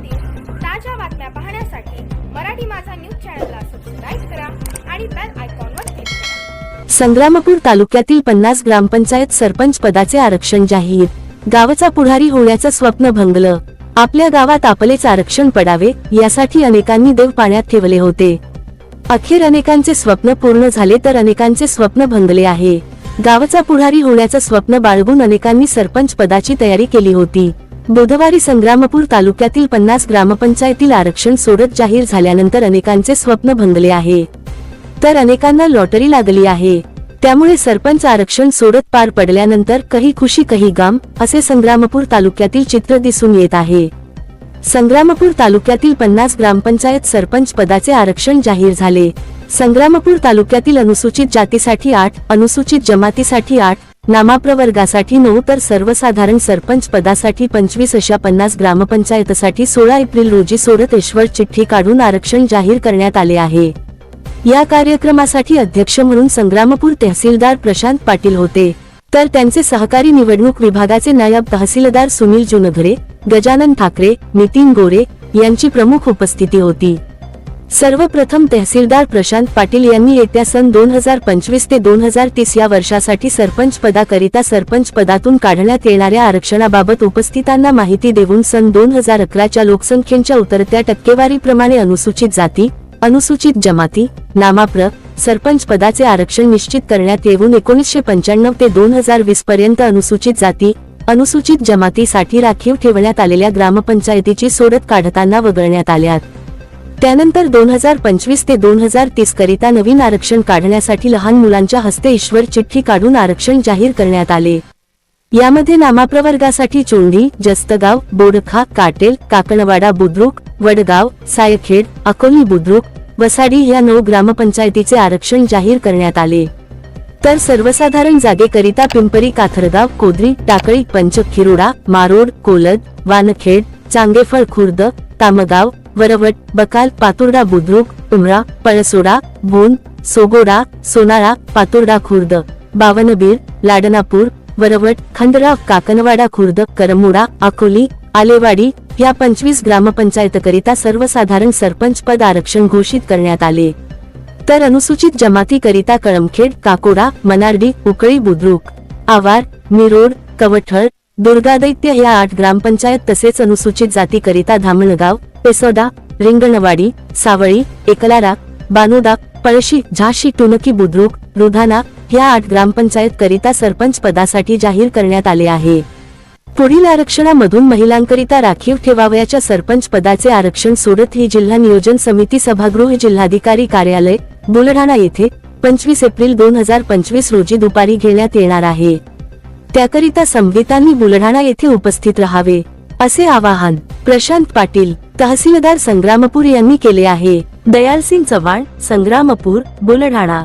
देशातील ताज्या बातम्या पाहण्यासाठी मराठी माझा न्यूज चॅनलला सबस्क्राईब करा आणि बेल आयकॉनवर क्लिक करा. संग्रामपूर तालुक्यातील पन्नास ग्रामपंचायत सरपंच पदाचे आरक्षण जाहीर. गावाचा पुढारी होण्याचं स्वप्न भंगलं. आपल्या गावात आपलेच आरक्षण पडावे यासाठी अनेकांनी देव पाण्यात ठेवले होते. अखेर अनेकांचे स्वप्न पूर्ण झाले तर अनेकांचे स्वप्न भंगले आहे. गावाचा पुढारी होण्याचं स्वप्न बाळगून अनेकांनी सरपंच पदाची तयारी केली होती. बुधवारी संग्रामपूर तालुक्यातील पन्नास ग्रामपंचायतील आरक्षण सोडत जाहीर झाल्यानंतर अनेकांचे स्वप्न भंगले आहे. तर अनेकांना लॉटरी लागली आहे. त्यामुळे सरपंच आरक्षण सोडत पार पडल्यानंतर कही खुशी कही गाम असे संग्रामपूर तालुक्यातील चित्र दिसून येत आहे. संग्रामपूर तालुक्यातील पन्नास ग्रामपंचायत सरपंच पदाचे आरक्षण जाहीर झाले. संग्रामपूर तालुक्यातील अनुसूचित जातीसाठी आठ अनुसूचित जमातीसाठी आठ नामाप्रवर्गासाठी नऊ तर सर्वसाधारण सरपंच पदासाठी पंचवीस अशा पन्नास ग्रामपंचायतसाठी सोळा एप्रिल रोजी सोडतेश्वर चिठ्ठी काढून आरक्षण जाहीर करण्यात आले आहे. या कार्यक्रमासाठी अध्यक्ष म्हणून संग्रामपूर तहसीलदार प्रशांत पाटील होते. तर त्यांचे सहकारी निवडणूक विभागाचे नायब तहसीलदार सुनील जुनघरे गजानन ठाकरे नितीन गोरे यांची प्रमुख उपस्थिती होती. सर्वप्रथम तहसीलदार प्रशांत पाटील यांनी येत्या सन दोन हजार पंचवीस ते दोन हजार तीस या वर्षासाठी सरपंच पदाकरिता सरपंच पदातून काढण्यात येणाऱ्या आरक्षणाबाबत उपस्थितांना माहिती देऊन सन दोन हजार अकराच्या लोकसंख्येच्या उतरत्या टक्केवारीप्रमाणे अनुसूचित जाती अनुसूचित जमाती नामाप्र सरपंच पदाचे आरक्षण निश्चित करण्यात येऊन एकोणीसशे पंच्याण्णव ते दोन हजार वीस पर्यंत अनुसूचित जाती अनुसूचित जमातीसाठी राखीव ठेवण्यात आलेल्या ग्रामपंचायतीची सोडत काढताना वगळण्यात आल्यात. त्यानंतर दोन हजार पंचवीस ते दोन हजार तीस करिता नवीन आरक्षण काढण्यासाठी लहान मुलांच्या हस्ते ईश्वर चिठ्ठी काढून आरक्षण जाहीर करण्यात आले. यामध्ये नामाप्रवर्गासाठी चोंडी जस्तगाव बोडखा काटेल काकणवाडा बुद्रुक वडगाव सायखेड अकोली बुद्रुक वसाडी या नऊ ग्रामपंचायतीचे आरक्षण जाहीर करण्यात आले. तर सर्वसाधारण जागेकरिता पिंपरी काथरगाव कोदरी टाकळी पंचखिरोडा मारोड कोलद वानखेड चांगेफळ खुर्द तामगाव वरवट बकाल पातुर्डा बुद्रुक उमरा पळसोडा भोन सोगोडा सोनाळा पातुर्डा खुर्द बावनबीर लाडनापूर वरवट खंडराव काकनवाडा खुर्द करमुडा अकोली आलेवाडी या पंचवीस ग्रामपंचायतकरिता सर्वसाधारण सरपंच पद आरक्षण घोषित करण्यात आले. तर अनुसूचित जमातीकरिता कळमखेड काकोडा मनार्डी उकळी बुद्रुक आवार निरोड कवठळ दुर्गादैत्य या आठ ग्रामपंचायत तसेच अनुसूचित जातीकरिता धामणगाव पेसोदा रिंगणवाडी सावळी एकलारा बानोदा पळशी झाशी टुनकी बुद्रुक रुधाना या आठ ग्रामपंचायत करिता सरपंच पदासाठी जाहीर करण्यात आले आहे. पुढील आरक्षणामधून महिलांकरिता राखीव ठेवावयाच्या सरपंच पदाचे आरक्षण सोडत ही जिल्हा नियोजन समिती सभागृह जिल्हाधिकारी कार्यालय बुलढाणा येथे पंचवीस एप्रिल दोन हजार पंचवीस रोजी दुपारी घेण्यात येणार आहे. त्याकरिता संवितांनी बुलढाणा येथे उपस्थित राहावे असे आवाहन प्रशांत पाटील तहसीलदार संग्रामपूर यांनी केले आहे. दयालसिंग चव्हाण संग्रामपूर बुलढाणा.